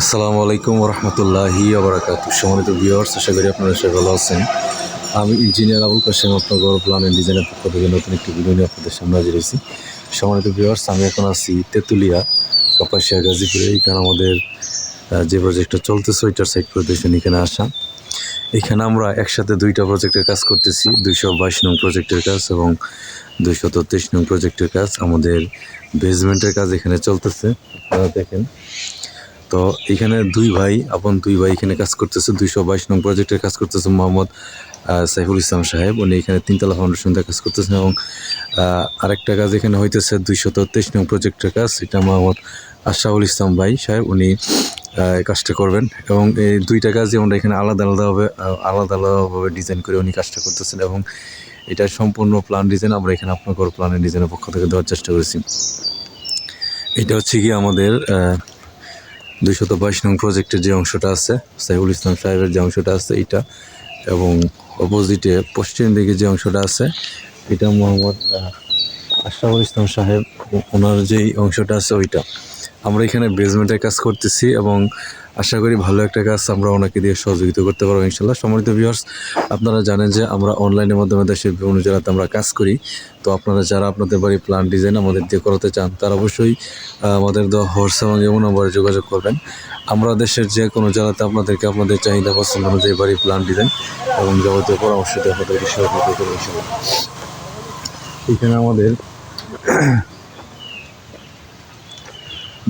আসসালামু আলাইকুম রহমতুল্লাহি আবরাকাত সম্মানিত ভিউয়ার্স, আশা করি আপনারা সবাই ভালো আছেন। আমি ইঞ্জিনিয়ার আবুল কাশেম আপনার গৌরব প্ল্যান অ্যান্ড ডিজাইনের পক্ষ থেকে নতুন একটি ভিডিও নিয়ে আপনাদের সামনে হাজির হয়েছি। সম্মানিত ভিউয়ার্স, আমি এখন আছি তেঁতুলিয়া, কাপাসিয়া, গাজীপুরে। এখানে আমাদের যে প্রজেক্টটা চলতেছে, ওইটার সাইড প্রদর্শন এখানে আসা। এখানে আমরা একসাথে দুইটা প্রজেক্টের কাজ করতেছি। দুইশো বাইশ নং প্রজেক্টের কাজ এবং দুইশো তেইশ নং প্রজেক্টের কাজ। আমাদের বেসমেন্টের কাজ এখানে চলতেছে। আপনারা দেখেন তো এখানে দুই ভাই, আপন দুই ভাই এখানে কাজ করতেছে, দুইশো বাইশ নং প্রজেক্টের কাজ করতেছে মোহাম্মদ সাইফুল ইসলাম সাহেব। উনি এখানে তিনতলা ফাউন্ডেশন দিয়ে কাজ করতেছেন এবং আরেকটা কাজ এখানে হইতেছে দুইশো তেইশ নং প্রজেক্টের কাজ, এটা মোহাম্মদ আশরাফুল ইসলাম ভাই সাহেব, উনি কাজটা করবেন। এবং এই দুইটা কাজই আমরা এখানে আলাদা আলাদাভাবে আলাদা আলাদাভাবে ডিজাইন করে উনি কাজটা করতেছেন এবং এটা সম্পূর্ণ প্ল্যান ডিজাইন আমরা এখানে আপনার প্ল্যানের ডিজাইনের পক্ষ থেকে দেওয়ার চেষ্টা করেছি। এটা হচ্ছে কি আমাদের দুইশত বাইশ নং প্রজেক্টের যে অংশটা আছে, সাইফুল ইসলাম সাহেবের যে অংশটা আছে এটা এবং অপোজিটে পশ্চিম দিকে যে অংশটা আছে, এটা মোহাম্মদ আশরাফুল ইসলাম সাহেব ওনার যেই অংশটা আছে ওইটা। আমরা এখানে বেসমেন্টের কাজ করতেছি এবং আশা করি ভালো একটা কাজ আমরা ওনাকে দিয়ে সহযোগিতা করতে পারব ইনশাল্লাহ সম্মানিত ভিউয়ার্স আপনারা জানেন যে আমরা অনলাইনের মাধ্যমে দেশের বিভিন্ন জেলাতে আমরা কাজ করি। তো আপনারা যারা আপনাদের বাড়ি প্ল্যান ডিজাইন আমাদের দিয়ে করাতে চান, তারা অবশ্যই আমাদের দেওয়া হোয়াটসঅ্যাপ এবং এমন নম্বরে যোগাযোগ করবেন। আমরা দেশের যে কোনো জেলাতে আপনাদেরকে আপনাদের চাহিদা পছন্দ অনুযায়ী বাড়ি প্ল্যান ডিজাইন এবং যাবতীয় পরামর্শ দিয়ে আপনাদেরকে সহযোগিতা করব এখানে আমাদের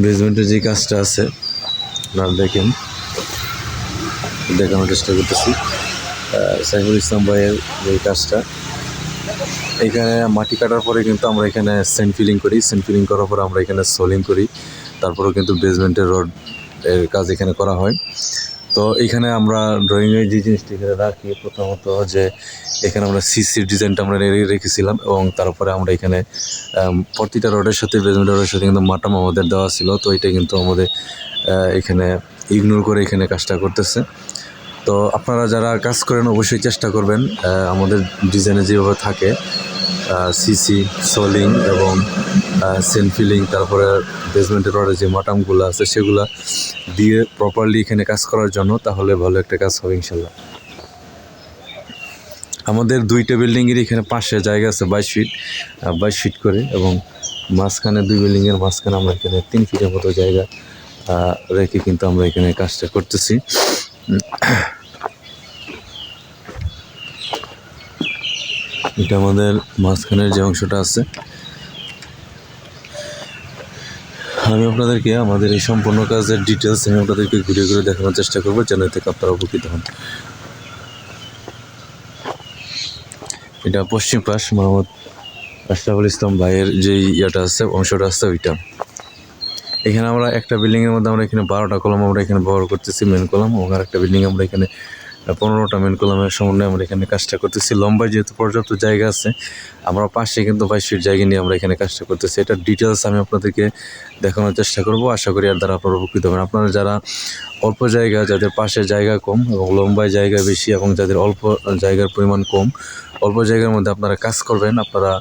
বেসমেন্টের যে কাজটা আছে আপনারা দেখেন। দেখানোর চেষ্টা করতেছি। সাইফুল ইসলাম ভাইয়ের যে কাজটা, এখানে মাটি কাটার পরে কিন্তু আমরা এখানে সেন্ট ফিলিং করি। সেন্ট ফিলিং করার পরে আমরা এখানে সোলিং করি। তারপরেও কিন্তু বেসমেন্টের রড এর কাজ এখানে করা হয়। তো এখানে আমরা ড্রয়িংয়ের যে জিনিসটি এখানে রাখি, প্রথমত যে এখানে আমরা সিসির ডিজাইনটা আমরা রেখেছিলাম এবং তারপরে আমরা এখানে প্রতিটা রোডের সাথে বেজমেন্ট রডের সাথে কিন্তু মাটাম আমাদের দেওয়া ছিল। তো এটা কিন্তু আমাদের এখানে ইগনোর করে এখানে কাজটা করতেছে। তো আপনারা যারা কাজ করেন, অবশ্যই চেষ্টা করবেন আমাদের ডিজাইনে যেভাবে থাকে সিসি সোলিং এবং সেন ফিলিং তারপরে বেসমেন্টের রডের যে মাটামগুলো আছে, সেগুলো দিয়ে প্রপারলি এখানে কাজ করার জন্য তাহলে ভালো একটা কাজ হবে ইনশাল্লাহ আমাদের দুইটা বিল্ডিংয়ের এখানে পাশে জায়গা আছে বাইশ ফিট বাইশ ফিট করে এবং মাঝখানে দুই বিল্ডিংয়ের মাঝখানে আমরা এখানে তিন ফিটের মতো জায়গা রেখে কিন্তু আমরা এখানে কাজটা করতেছি। এটা আমাদের মাঝখানের যে অংশটা আছে। আমি আপনাদেরকে আমাদের এই সম্পূর্ণ কাজের ডিটেলস আমি আপনাদেরকে ঘুরে ঘুরে দেখানোর চেষ্টা করব, যেন থেকে আপনারা উপকৃত হন। এটা পশ্চিম পাশ, মোহাম্মদ আশরাফুল ইসলাম ভাইয়ের যে ইয়েটা আছে, অংশটা আছে ওইটা। এখানে আমরা একটা বিল্ডিংয়ের মধ্যে আমরা এখানে বারোটা কলম আমরা এখানে ব্যবহার করতেছি মেন কলম এবং আর একটা বিল্ডিং আমরা এখানে পনেরোটা মেন কলমের সমন্বয়ে আমরা এখানে কাজটা করতেছি। লম্বায় যেহেতু পর্যাপ্ত জায়গা আছে, আমরা পাশে কিন্তু বাইশ ফিট জায়গা নিয়ে আমরা এখানে কাজটা করতেছি। এটা ডিটেলস আমি আপনাদেরকে দেখানোর চেষ্টা করব। আশা করি আর দ্বারা আপনারা উপকৃত হবেন। আপনারা যারা অল্প জায়গা, যাদের পাশে জায়গা কম এবং লম্বায় জায়গা বেশি এবং যাদের অল্প জায়গার পরিমাণ কম, অল্প জায়গার মধ্যে আপনারা কাজ করবেন। আপনারা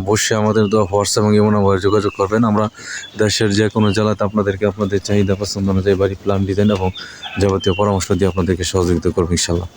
অবশ্যই আমাদের তো হোয়াটসঅ্যাপ এবং এমন নম্বরে যোগাযোগ করবেন। আমরা দেশের যে কোনো জেলাতে আপনাদেরকে আপনাদের চাহিদা পছন্দ অনুযায়ী বাড়ি প্ল্যান ডিজাইন এবং যাবতীয় পরামর্শ দিয়ে আপনাদেরকে সহযোগিতা করব ইনশাল্লাহ